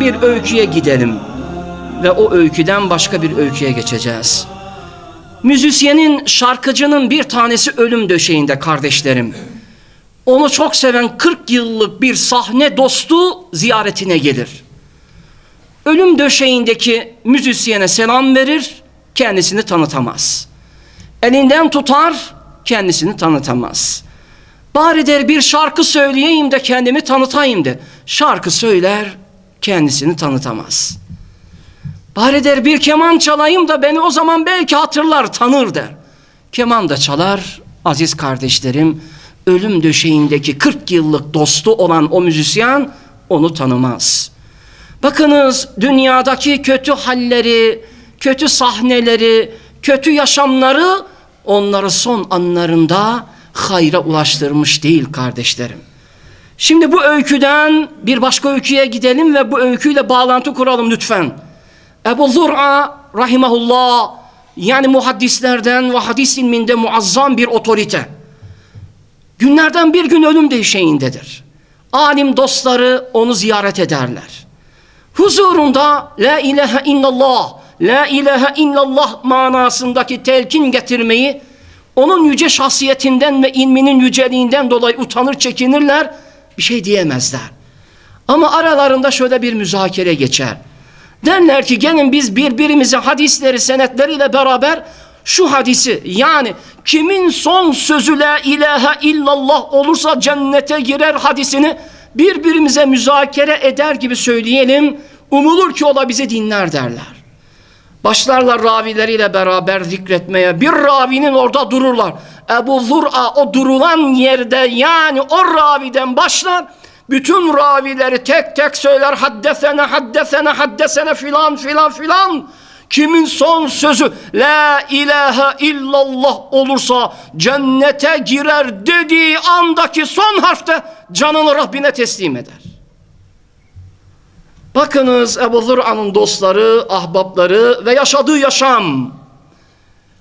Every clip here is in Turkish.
bir öyküye gidelim ve o öyküden başka bir öyküye geçeceğiz. Müzisyenin, şarkıcının bir tanesi ölüm döşeğinde kardeşlerim. Onu çok seven 40 yıllık bir sahne dostu ziyaretine gelir. Ölüm döşeğindeki müzisyene selam verir, kendisini tanıtamaz. Elinden tutar, kendisini tanıtamaz. Bari der bir şarkı söyleyeyim de kendimi tanıtayım de. Şarkı söyler, kendisini tanıtamaz. Bari der bir keman çalayım da beni o zaman belki hatırlar, tanır der. Keman da çalar, aziz kardeşlerim, ölüm döşeğindeki 40 yıllık dostu olan o müzisyen onu tanımaz. Bakınız dünyadaki kötü halleri, kötü sahneleri, kötü yaşamları onları son anlarında hayra ulaştırmış değil kardeşlerim. Şimdi bu öyküden bir başka öyküye gidelim ve bu öyküyle bağlantı kuralım lütfen. Ebu Zur'a rahimahullah yani muhaddislerden ve hadis ilminde muazzam bir otorite. Günlerden bir gün ölüm döşeğindedir. Alim dostları onu ziyaret ederler. Huzurunda la ilahe illallah, la ilahe illallah manasındaki telkin getirmeyi onun yüce şahsiyetinden ve ilminin yüceliğinden dolayı utanır çekinirler, bir şey diyemezler. Ama aralarında şöyle bir müzakere geçer. Derler ki gelin biz birbirimize hadisleri senetleriyle beraber şu hadisi yani kimin son sözü la ilahe illallah olursa cennete girer hadisini birbirimize müzakere eder gibi söyleyelim. Umulur ki o da bizi dinler derler. Başlarlar ravileriyle beraber zikretmeye. Bir ravinin orada dururlar. Ebu Zur'a o durulan yerde yani o raviden başlar. Bütün ravileri tek tek söyler. Haddesene, haddesene, haddesene filan filan filan. Kimin son sözü La ilahe illallah olursa cennete girer dediği andaki son harfte canını Rabbine teslim eder. Bakınız Ebu Zur'a'nın dostları, ahbapları ve yaşadığı yaşam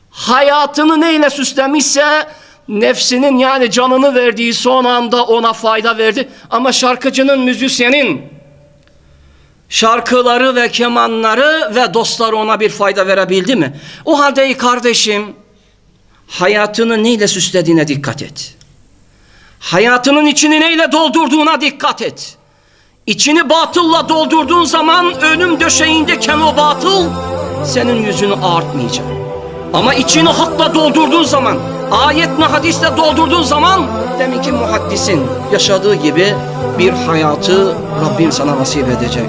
hayatını neyle süslemişse nefsinin yani canını verdiği son anda ona fayda verdi. Ama şarkıcının, müzisyenin şarkıları ve kemanları ve dostları ona bir fayda verebildi mi? O halde kardeşim hayatını neyle süslediğine dikkat et. Hayatının içini neyle doldurduğuna dikkat et. İçini batılla doldurduğun zaman ölüm döşeğindeken o batıl senin yüzünü ağartmayacak. Ama içini hakla doldurduğun zaman, ayetle hadisle doldurduğun zaman demin ki muhaddisin yaşadığı gibi bir hayatı Rabbim sana nasip edecek.